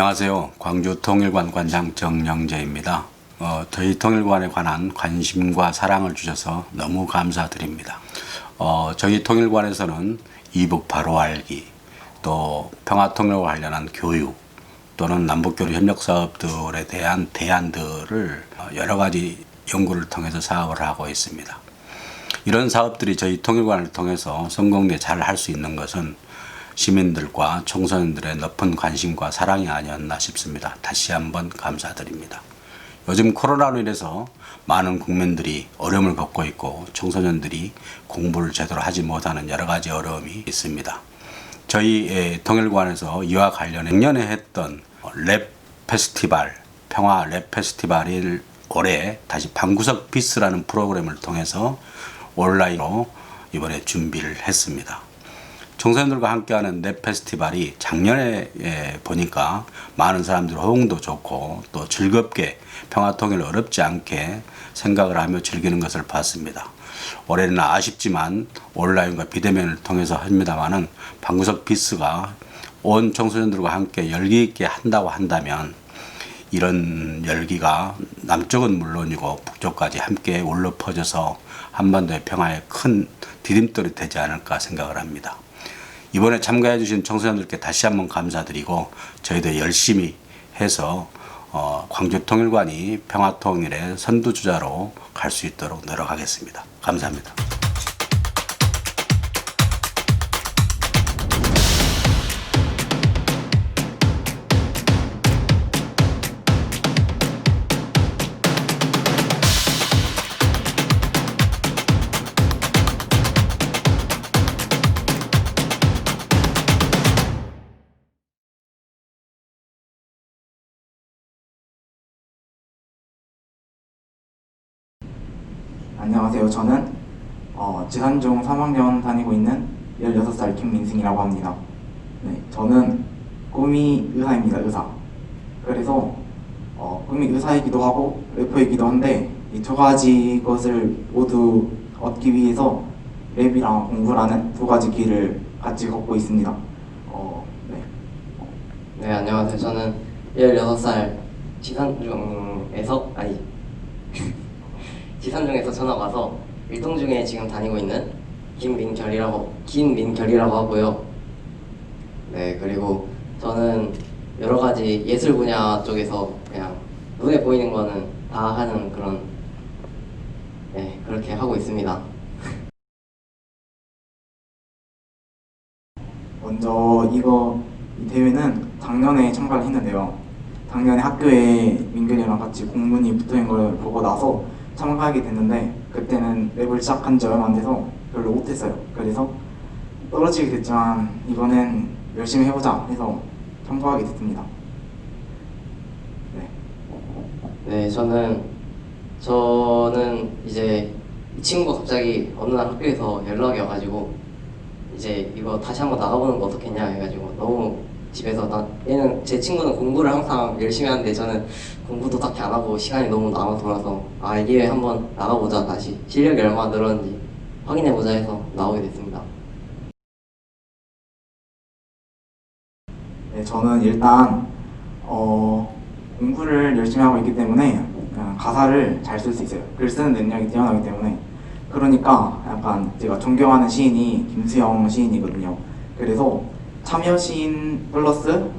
안녕하세요. 광주 통일관 관장 정영재입니다. 어, 저희 통일관에 관한 관심과 사랑을 주셔서 너무 감사드립니다. 어, 저희 통일관에서는 이북 바로 알기, 또 평화 통일과 관련한 교육, 또는 남북교류 협력 사업들에 대한 대안들을 어, 여러 가지 연구를 통해서 사업을 하고 있습니다. 이런 사업들이 저희 통일관을 통해서 성공에 잘 할 수 있는 것은 시민들과 청소년들의 높은 관심과 사랑이 아니었나 싶습니다. 다시 한번 감사드립니다. 요즘 코로나로 인해서 많은 국민들이 어려움을 겪고 있고 청소년들이 공부를 제대로 하지 못하는 여러 가지 어려움이 있습니다. 저희 에, 통일관에서 이와 관련해 작년에 했던 랩 페스티벌 평화 랩 페스티벌을 올해 다시 방구석 피스라는 프로그램을 통해서 온라인으로 이번에 준비를 했습니다. 청소년들과 함께하는 랩 페스티벌이 작년에 예, 보니까 많은 사람들 호응도 좋고 또 즐겁게 평화 통일 어렵지 않게 생각을 하며 즐기는 것을 봤습니다. 올해는 아쉽지만 온라인과 비대면을 통해서 합니다만은 방구석 피스가 온 청소년들과 함께 열기 있게 한다고 한다면 이런 열기가 남쪽은 물론이고 북쪽까지 함께 울려 퍼져서 한반도의 평화에 큰 디딤돌이 되지 않을까 생각을 합니다. 이번에 참가해 주신 청소년들께 다시 한번 감사드리고 저희도 열심히 해서 어, 광주 통일관이 평화 통일의 선두주자로 갈 수 있도록 노력하겠습니다. 감사합니다. 안녕하세요. 저는 어, 지산중 3학년 다니고 있는 16살 김민승이라고 합니다. 네, 저는 꿈이 의사입니다. 의사. 그래서 어, 꿈이 의사이기도 하고 래퍼이기도 한데 이 두 가지 것을 모두 얻기 위해서 랩이랑 공부라는 두 가지 길을 같이 걷고 있습니다. 어, 네. 네, 안녕하세요. 저는 16살 지산중에서, 아니, 지산중에서 전학 와서 일동 중에 지금 다니고 있는 김민결이라고, 김민결이라고 하고요. 네, 그리고 저는 여러 가지 예술 분야 쪽에서 그냥 눈에 보이는 거는 다 하는 그런, 네, 그렇게 하고 있습니다. 먼저 이거 이 대회는 작년에 참가를 했는데요. 작년에 학교에 민균이랑 같이 공문이 붙어 있는 걸 보고 나서 참가하게 됐는데 그때는 랩을 시작한 지 얼마 안 돼서 별로 못했어요. 그래서 떨어지게 됐지만 이번엔 열심히 해보자 해서 참가하게 됐습니다. 네. 네, 저는 저는 이제 이 친구가 갑자기 어느 날 학교에서 연락이 와가지고 이제 이거 다시 한번 나가보는 거 어떻겠냐 해가지고 너무 집에서 나 얘는 제 친구는 공부를 항상 열심히 하는데 저는 공부도 딱히 안 하고 시간이 너무 남아 돌아서 아 이 기회에 한번 나가보자 다시 실력이 얼마 나 늘었는지 확인해보자 해서 나오게 됐습니다. 네, 저는 일단 어, 공부를 열심히 하고 있기 때문에 가사를 잘 쓸 수 있어요. 글 쓰는 능력이 뛰어나기 때문에 그러니까 약간 제가 존경하는 시인이 김수영 시인이거든요. 그래서 참여 시인 플러스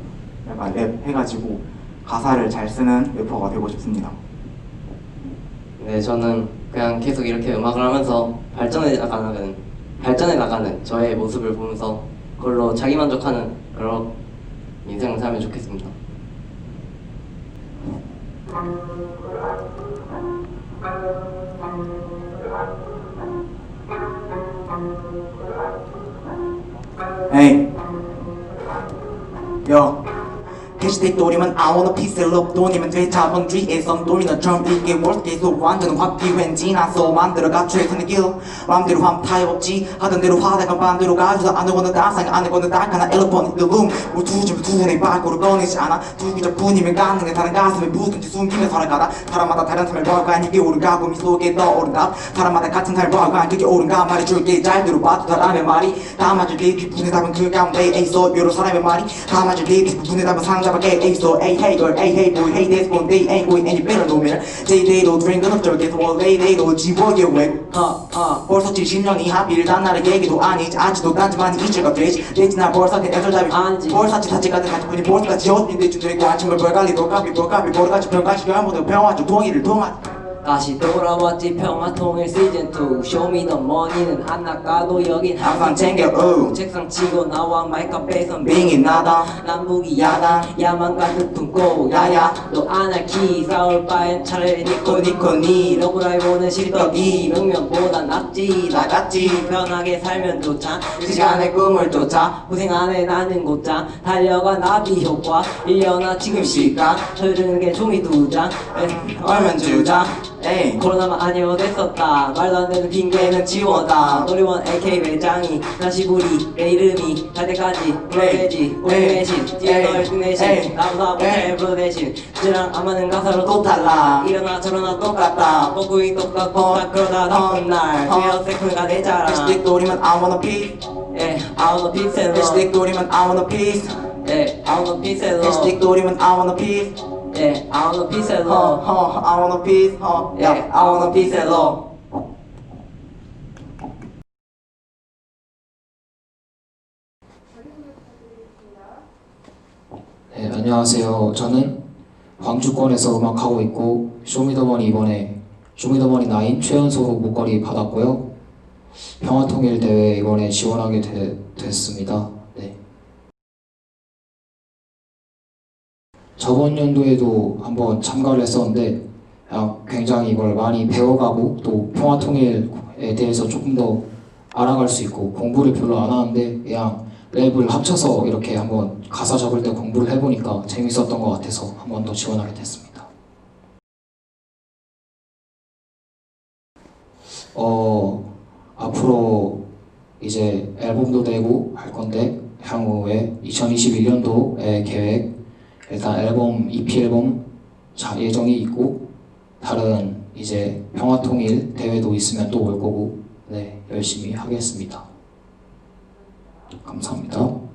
약간 랩 해가지고 가사를 잘 쓰는 래퍼가 되고 싶습니다. 네, 저는 그냥 계속 이렇게 음악을 하면서 발전해 나가는 발전해 나가는 저의 모습을 보면서 그걸로 자기 만족하는 그런 인생을 살면 좋겠습니다. 에이 요 캐시텍 또리면 I wanna piece of love 돈이면 돼. 자본주의에선 점 이게 worst case 완전은 확기웬 지나서 만들어가 최선의 길. 맘대로 함 타협 없지. 하던 대로 화다간 반대로 가주다. 안 되고는 다상 안 되고는 달카나. 엘러펀 일룸 우투지 두뇌 밖으로 꺼내지 않아. 두기적 분이면 가능해. 다른 가슴에 묻은지 숨기며 살아가다. 사람마다 다른 삶을 봐간 이게 옳은가 고민 속에 떠오른 답 사람마다 같은 삶을 봐간 그게 옳은가 말해줄게. 잘 들어봐도 사람의 말이. 다 맞을 리 뒷분의 답은 그 가운데 있어. 여러 사람의 말이. 다 맞을 리 뒷분의 답은 상자 잡아게 에이소 에이 hey girl 에이 hey boy. Hey this one they ain't going any better no matter. They they도 drink 은 없죠 계속 원래 they도 지워게 왜하하 벌써 70년이 하필 단 나의 얘기도 아니지. 아직도 딴지만이 이제가 되지. 되지 나 벌써 내 애절잡이 아니지. 벌사치 사치가 된 가지분이 벌써까지 어딘데 주되고 아침을 벌갈리 돌까비 돌까비 벌같이 병같이 별무도 병화주 동이를 동아 다시 돌아왔지. 평화통일 시즌2 쇼미더머니는 안 나가도 여긴 항상 챙겨. 우 책상 치고 나와 마이크 앞에선 빙이 나다. 남북이 야당 야만 가득 품고 야야. 너 아나키 싸울 바엔 차라리 니코 니코 니. 러브라이브는 실덕이 명명보다 낫지. 나같이 편하게 살면 좋자. 시간의 꿈을 쫓아. 고생 안 해 나는 곧장 달려가 나비 효과. 1년아 지금 시간. 흐르는 게 종이 두장. 얼면 주자 에이 코로나만 아니어 됐었다. 말도 안 되는 핑계는 지워다. 놀이원 AK 매장이 다시 부리 내 이름이 갈 때까지 불러내지 우리 대신 에이, 뛰어널 에이, 대신 나보다 못해. 불러 대신 주랑 안 맞는 가사로 또 달라 일어나 저러나 똑같다. 뽀꾸이 똑같고 딱 그러다 나쁜 날 어. 뒤어 세크가 되잖아 Hashtag 노리면 I wanna peace. 예 I wanna peace and love. 노리면 I wanna peace. 예 I wanna peace and love. 노리면 I wanna peace 예 I wanna peace and 허, love 허, I wanna peace 허, 예 yeah, I wanna peace and love 네, 안녕하세요. 저는 광주권에서 음악하고 있고 쇼미더머니 이번에 쇼미더머니 9 최연소 목걸이 받았고요. 평화통일 대회 이번에 지원하게 되- 됐습니다. 저번 연도에도 한번 참가를 했었는데 그냥 굉장히 이걸 많이 배워가고 또 평화통일에 대해서 조금 더 알아갈 수 있고 공부를 별로 안 하는데 그냥 랩을 합쳐서 이렇게 한번 가사 적을 때 공부를 해보니까 재밌었던 것 같아서 한번 더 지원하게 됐습니다. 어 앞으로 이제 앨범도 내고 할 건데 향후에 2021년도의 계획 일단 앨범 EP 앨범 자 예정이 있고 다른 이제 평화통일 대회도 있으면 또 올 거고 네 열심히 하겠습니다. 감사합니다.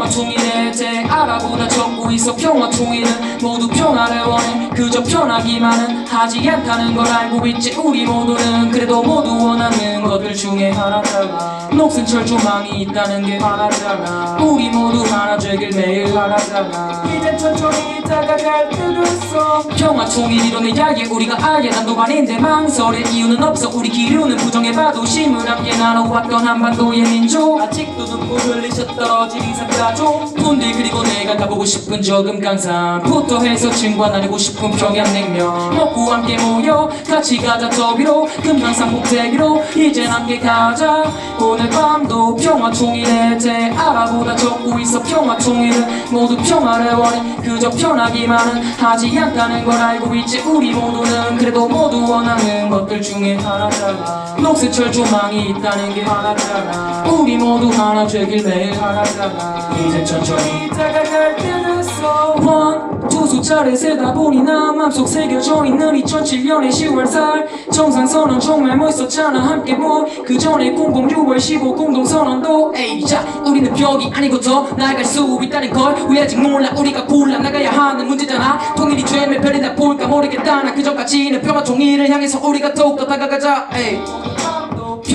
밤도 평화 알아보다 적고 있어 평화 총일은 모두 평화를 원해. 그저 편하기만은 하지 않다는 걸 알고 있지 우리 모두는. 그래도 모두 원하는 것들 중에 하나잖아 녹슨 철조망이 있다는 게 하나잖아 우리 모두 하나 되길 매일 바라잖아 이젠 천천히 다가갈 때도 있어. 평화 총일이론의 야예 우리가 아예 난도 아닌데 망설일 이유는 없어. 우리 기류는 부정해봐도 심을 함께 나눠왔던 한반도의 민족. 아직도 눈물 흘리셔 떨어진 이산가족. 분들 그리고 내가 가보고 싶은 저금 강산부터 해서 친구와 나누고 싶은 평양냉면. 먹고 함께 모여 같이 가자. 더 위로 금강산 꼭대기로 이젠 함께 가자. 오늘 밤도 평화 총일에 대 알아보다 적고 있어 평화 총일은 모두 평화를 원해. 그저 편하기만은 하지 않다는 걸 알고 있지. 우리 모두는 그래도 모두 원하는 것들 중에 하나잖아. 녹색 철 조망이 있다는 게 하나잖아. 우리 모두 하나 되길 매일 하나잖아. 이제 천천히 다가 갈때 됐어 One, 두 숫자를 세다 보니 나 맘속 새겨져 있는 2007년의 10월살. 정상선언 정말 멋있었잖아. 함께 뭐그 전에 00 6월 15 공동선언도. 에이 자 우리는 벽이 아니고 더 나아갈 수 있다는 걸 왜 아직 몰라. 우리가 골라 나가야 하는 문제잖아. 통일이 되면 별이나 볼까 모르겠다 나. 그전까지는 평화 통일을 향해서 우리가 더욱더 다가가자. 에이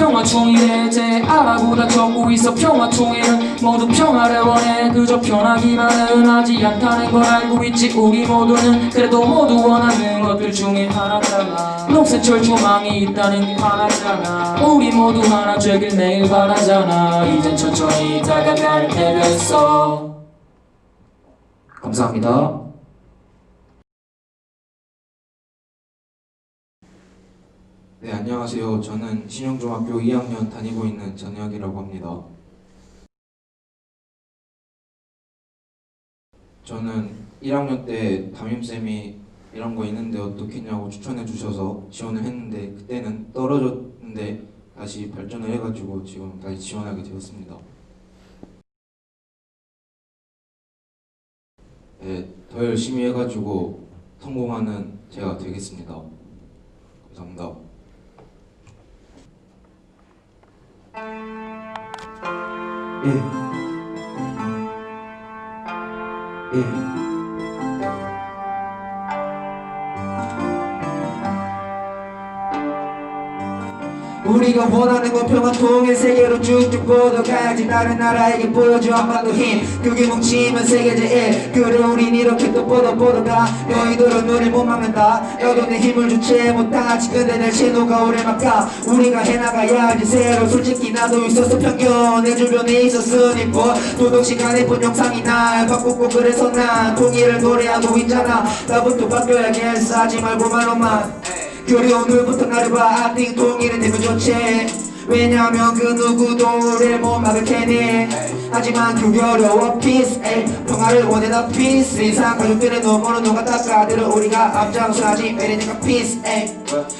평화 총일에 대 알아보다 적고 있어 평화 총일은 모두 평화를 원해. 그저 편하기만은 하지 않다는 걸 알고 있지. 우리 모두는 그래도 모두 원하는 것들 중에 하나잖아. 녹색 철조망이 있다는 게 하나잖아. 우리 모두 하나 되길 매일 바라잖아. 이젠 천천히 다가갈 때 됐어 감사합니다. 네, 안녕하세요. 저는 신영중학교 2학년 다니고 있는 전혁이라고 합니다. 저는 1학년 때 담임쌤이 이런 거 있는데 어떻겠냐고 추천해 주셔서 지원을 했는데 그때는 떨어졌는데 다시 발전을 해가지고 지금 다시 지원하게 되었습니다. 네, 더 열심히 해가지고 성공하는 제가 되겠습니다. 감사합니다. 예. 예. 우리가 원하는 건 평화 통일 세계로 쭉쭉 뻗어가야지 다른 나라에게 보여줘 한반도 힘. 그게 뭉치면 세계 제일. 그래 우린 이렇게 또 뻗어 뻗어가. 너희들은 우릴 못 막는다. 너도 내 힘을 주체 못하지. 근데 내 신호가 오래 막아 우리가 해나가야지. 새로 솔직히 나도 있었어 편견. 내 주변에 있었으니 뭐. 도덕 시간에 본 영상이 날 바꾸고 그래서 난 통일을 노래하고 있잖아. 나부터 바뀌어야겠어. 하지 말고 말로만 그래 오늘부터 나를 봐 통일은 되면 좋지 왜냐면 그 누구도 우리를 못 막을 테니. 하지만 그게 어려워 peace 에이, 평화를 원해 나 peace. 이상 가족들의 눈물은 누가 닦아들어 우리가 앞장서야지. 내리니까 peace 에이,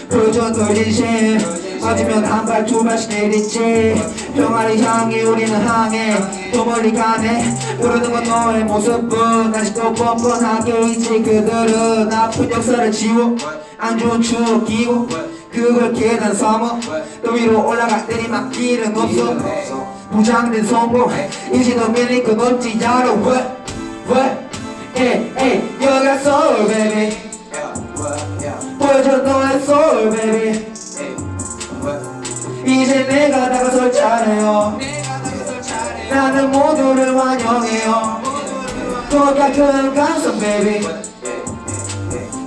보여줘 너의 진심 맞으면 한 발 두 발씩 내리지. 평화를 향해 우리는 항해. 또 멀리 가네. 모르는 건 너의 모습은 아직도 뻔뻔하게 있지 그들은. 아픈 역사를 지워. 안 좋은 추억 끼고 그걸 계단 삼어. 또 위로 올라갈 내리막길은 없어. 부장된 성공 너 밀릴 건 없지 야로. what what 에이 에이 여기가 soul baby. 보여줘 너의 soul baby. 이제 내가 다가설 차례요. 나는 모두를 환영해요. 큰 감성 baby.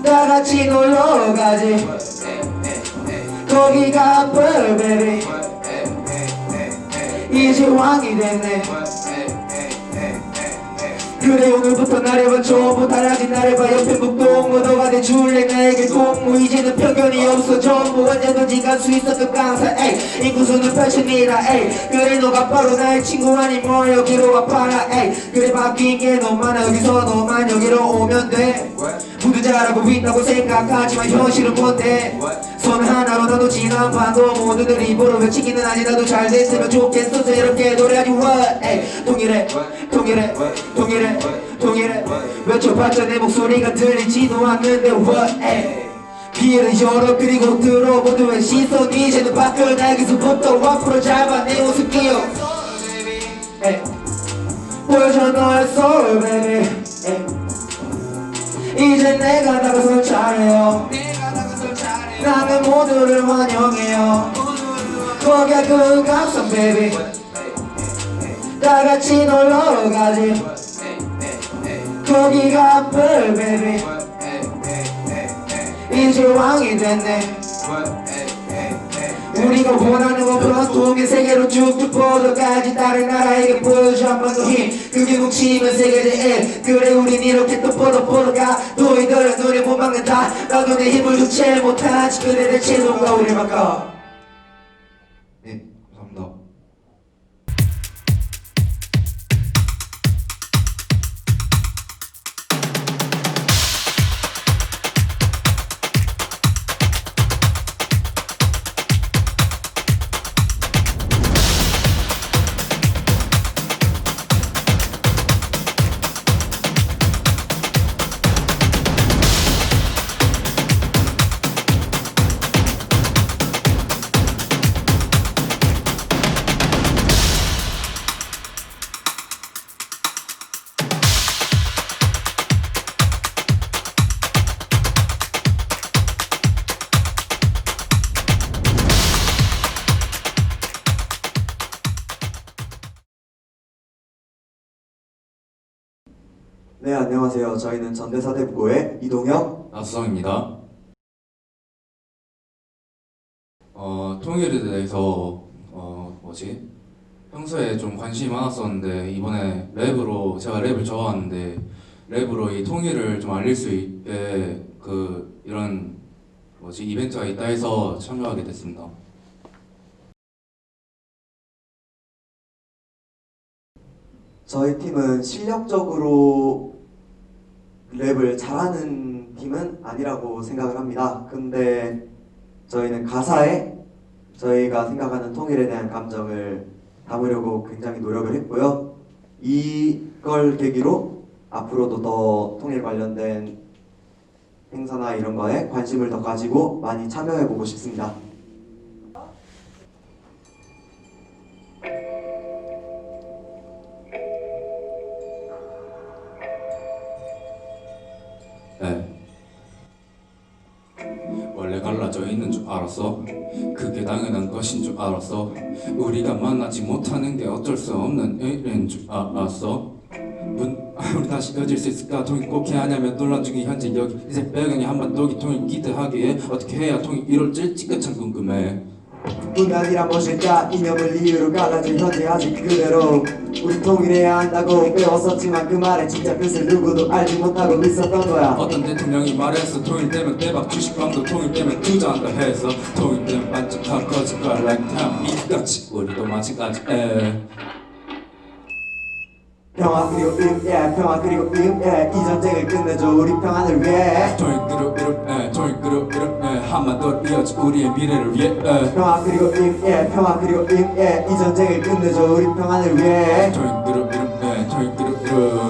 다 같이 놀러 가지 거기가 pearl baby. 이제 왕이 됐네. 그래 오늘부터 나를 봐. 전부 달라진 나를 봐. 옆에 묵동 너가 돼줄래? 나에게 공무 이제는 편견이 없어. 전부 언제든지 갈수그 강사 에이. 인구수는 8천이라 에이. 그래 너가 바로 나의 친구 아니 뭐 여기로 와봐라 에이. 그래 바뀐 게 너만 여기서 너만 여기로 오면 돼. 모두 잘하고 있다고 생각하지만 현실은 뭔데? 손 하나로 나도 지난 반도 모두들 입으로 외치기는 아니. 나도 잘 됐으면 좋겠어. 이렇게 노래하지 what 에이. 통일해 통일해 통일해 통일해 외쳐봤자 내 목소리가 들리지도 않는데 what? 귀를 열어 그리고 들어 모두의 시선 이제는 바뀌어 날개서부터 앞으로 잡아 내 모습 끼어. 보여줘 너의 soul baby. 이제 내가 다가설 차례요. 나는 모두를 환영해요. 거기가 그 감성 baby. 다 같이 놀러 가지 거기가 pearl baby 이제 왕이 됐네. 우리가 원하는 건 그런 통일 세계로 쭉쭉 뻗어가지. 다른 나라에게 보여줘 한 번 더 힘. 그게 뭉치면 세계 제일. 그래 우린 이렇게 또 뻗어 뻗어가. 너희들은 눈에 못 막는다. 나도 내 힘을 주체 못하지. 그래 내 제도가 우릴 막아 네, 안녕하세요. 저희는 전대사대부고의 이동혁, 나수성입니다. 어, 통일에 대해서 어, 뭐지? 평소에 좀 관심이 많았었는데 이번에 랩으로 제가 랩을 좋아하는데 랩으로 이 통일을 좀 알릴 수 있게 그 이런 뭐지 이벤트가 있다 해서 참여하게 됐습니다. 저희 팀은 실력적으로 랩을 잘하는 팀은 아니라고 생각을 합니다. 근데 저희는 가사에 저희가 생각하는 통일에 대한 감정을 담으려고 굉장히 노력을 했고요. 이걸 계기로 앞으로도 더 통일 관련된 행사나 이런 거에 관심을 더 가지고 많이 참여해 보고 싶습니다. 줄 알았어. 우리가 만나지 못하는 게 어쩔 수 없는 일인 줄 알았어. 문, 우리 다시 이어질 수 있을까? 통일 꼭 해야 하냐면 논란 중인 현재 여기 이제 배경이 한반도기 통일 기대하기에 어떻게 해야 통일 이룰지 끝참 궁금해. 분단이란 무엇일까 이념을 이유로 갈라진 현재 아직 그대로 우리 통일해야 한다고 배웠었지만 그 말의 진짜 뜻을 누구도 알지 못하고 있었던 거야. 어떤 대통령이 말했어. 통일 되면 대박 주식광도 통일 되면 투자한다 해서 통일 되면 반짝한 거짓말 like time 이같이 우리도 마찬가지. 에. 평화 그리고 임예 평화 그리고 임예 이 전쟁을 끝내줘 우리 평안을 위해. 통일 그룹 이룹 에 통일 그룹 이룹 에 한반도 이어져 우리의 미래를 위해. 에. 평화 그리고 임예 평화 그리고 임예 이 전쟁을 끝내줘 우리 평안을 위해. 통일 그룹 에 통일 그룹 이룹.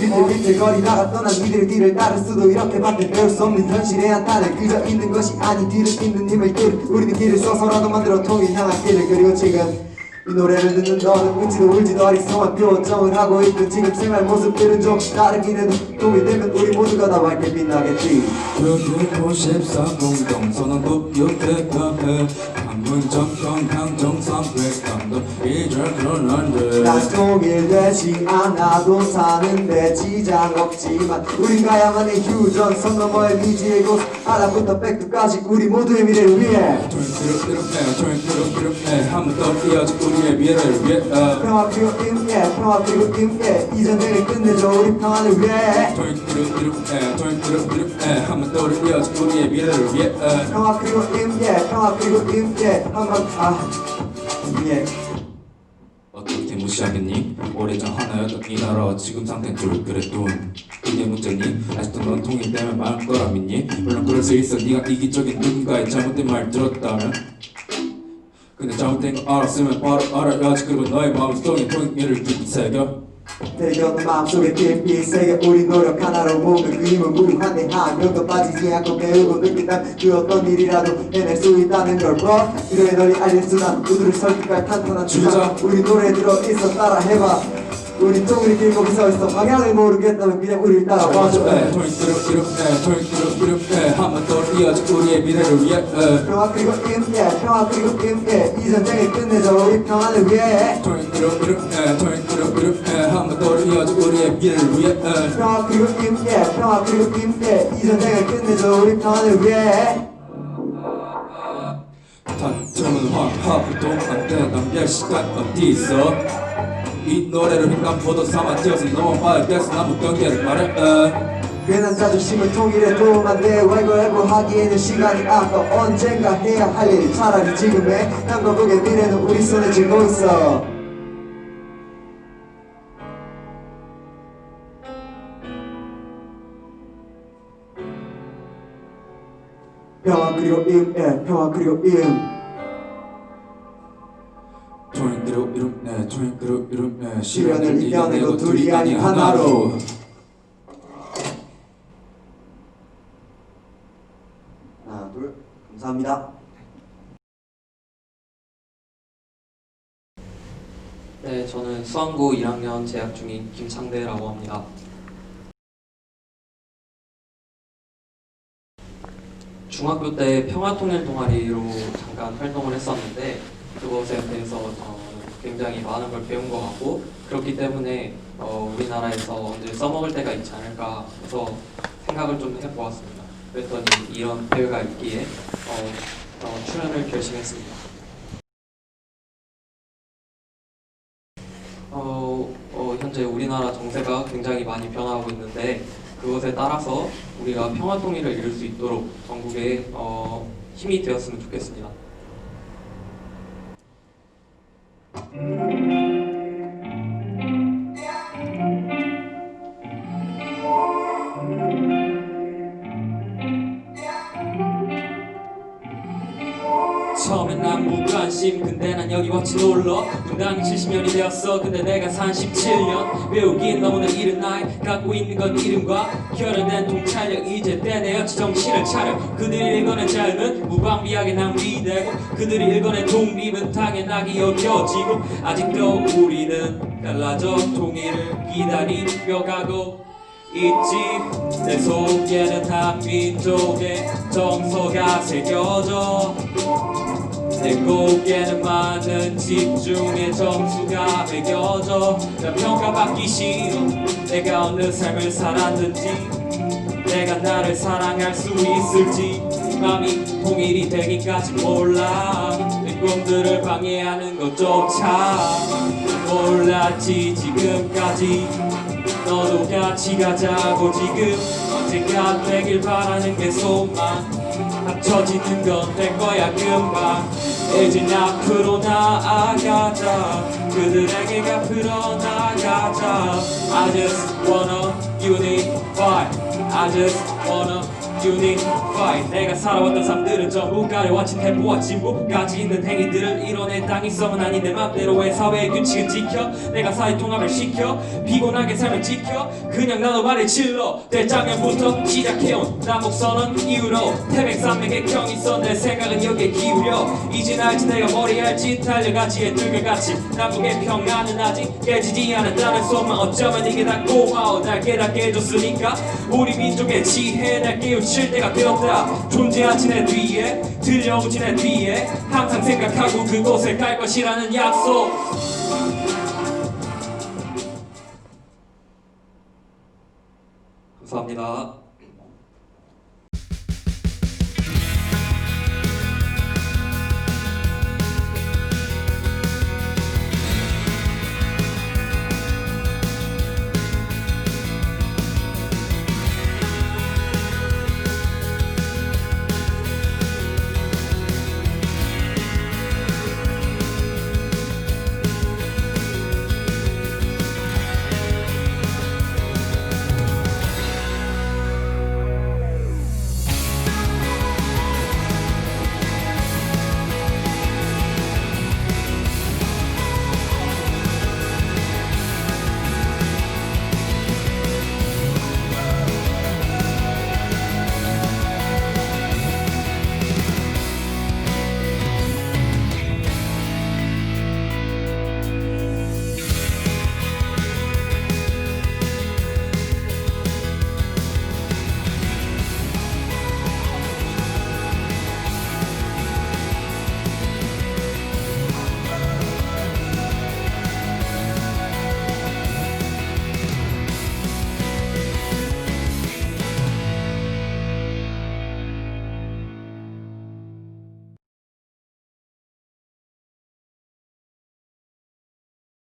비틀비틀거리다가 떠난 이들의 뒤를 따를 수도 이렇게 밖에 배울 수 없는 현실의 한탄을 그저 있는 것이 아닌 뒤를 잇는 힘을 길 우리는 길을 써서라도 만들어 통일 향한 길을 그리고 지금 이 노래를 듣는 너는 웃지도 울지도 어리석은 표정을 하고 있던 지금 생활 모습들은 좀 다르긴 해도 통일되면 우리 모두가 다 밝게 빛나겠지. 여기 54 공동 선언도 옆에 한문점 평양 정상 백감도 이절 그런데 난 통일되지 않아도 사는데 지장 없지만 우린 가야만의 휴전 선 너머의 미지의 곳 하나부터 백두까지 우리 모두의 미래를 위해. 이룹 에 한반도 이어져 우리의 미래를 위해. 에. 평화 그리고 임예 평화 그리고 임예 이 전쟁을 끝내줘 우리 평안을 위해. 이룹 에 한반도를 이어져 우리의 미래를 위해. 에. 평화 그리고 임예 평화 그리고 임예 한번 아 예. 어떻게 무시하겠니? 오래전 하나였던 이 나라와 지금 상태는 둘 그래 돈 그게 문제니? 아직도 넌 통일되면 말할 거라 믿니? 물론 그럴 수 있어 네가 이기적인 누군가의 잘못된 말 들었다면 근데 잘못된 거 알았으면 바로 알아야지 그리고 너의 마음속에 통일을 새겨 대견 마음속에 깊이 새겨 우리 노력 하나로 그 힘은 무한해 한 명도 빠지지 않고 배우고 느낀다면 그 어떤 일이라도 해낼 수 있다는 걸 봐. 이래 널리 알릴 수단 모두를 설득할 탄탄한 주장 우리 노래 들어 있어 따라 해봐 우리 통일이 길목에 서 있어. 방향을 모르겠다면 그냥 따라와줘 통일 그룹 이룹 에 통일 그룹 이룹 에 한반도를 이어져 우리의 미래를 위해 에. 평화 그리고 임예 평화 그리고 임예 이 전쟁을 끝내줘 우리 평안을 위해. 에 통일 그룹 이룹 에 한반도를 이어져 우리의 미래를 위해 에. 평화 그리고 임예 평화 그리고 임예 이 전쟁을 끝내줘 우리 평안을 위해. 다툼은 화합도 안돼. 낭비할 시간 어디 있어 이 노래를 횡단보도 삼아 뛰어서 넘어봐야겠어 남은 경계를 말해 에. 괜한 자존심을 통일에 도움 안돼 왈가왈부 하기에는 시간이 아까 언젠가 해야 할 일 차라리 지금 해 남과북의 미래는 우리 손에 쥐고 있어. 평화 그리고 임 예 평화 그리고 임 통일 그룹 이룹 네 통일 그룹 이룹 네 시련을 이겨내고 둘이 아닌 하나로. 하나 둘. 감사합니다. 네, 저는 수원고 1학년 재학 중인 김창대라고 합니다. 중학교 때 평화통일 동아리로 잠깐 활동을 했었는데 그것에 대해서 어, 굉장히 많은 걸 배운 것 같고 그렇기 때문에 어, 우리나라에서 언제 써먹을 때가 있지 않을까 해서 생각을 좀 해보았습니다. 그랬더니 이런 대회가 있기에 어, 어, 출연을 결심했습니다. 어, 어, 현재 우리나라 정세가 굉장히 많이 변하고 있는데 그것에 따라서 우리가 평화 통일을 이룰 수 있도록 전국에 어, 힘이 되었으면 좋겠습니다. 처음엔 아무 관심 여기 왔지 놀러 분당이 70년이 되었어. 근데 내가 산 17년 외우긴 너무나 이른 나이 갖고 있는 건 이름과 결연된 통찰력 이제 때내 어찌 정신을 차려. 그들이 읽어낸 자유는 무방비하게 낭비되고 그들이 읽어낸 독립은 당연하게 여겨지고 아직도 우리는 갈라져 통일을 기다리며 가고 있지. 내 속에는 한민족의 정서가 새겨져 내 곡에는 많은 집중의 점수가 매겨져. 난 평가받기 싫어. 내가 어느 삶을 살았는지 내가 나를 사랑할 수 있을지. 마음이 통일이 되기까지 몰라. 내 꿈들을 방해하는 것조차 몰랐지 지금까지. 너도 같이 가자고 지금 언젠가 되길 바라는 게 소망 합쳐지는 건 될 거야 금방 이제 앞으로 나아가자 그들에게 앞으로 나가자 I just wanna unify I just wanna unify 내가 살아왔던 삶들은 전부 가려와진 해부와 진보까지 있는 행위들을 이뤄내 당위성은 아닌 내 맘대로의 사회의 규칙은 지켜? 내가 사회 통합을 시켜? 피곤하게 삶을 지켜? 그냥 나도 말을 질러. 대장년부터 시작해온 남북선언 이후로 태백산맥의 경이 있어 내 생각은 여기에 기울여. 이젠 알지 내가 머리 알지 달려가지 애들과같이. 남북의 평화는 아직 깨지지 않았다는 소망 어쩌면 이게 다 고마워. 날 깨닫게 해줬으니까 우리 민족의 지혜 날 깨우 칠 때가 되었다 존재하지 내 뒤에 들려오지 내 뒤에 항상 생각하고 그곳에 갈 것이라는 약속 감사합니다.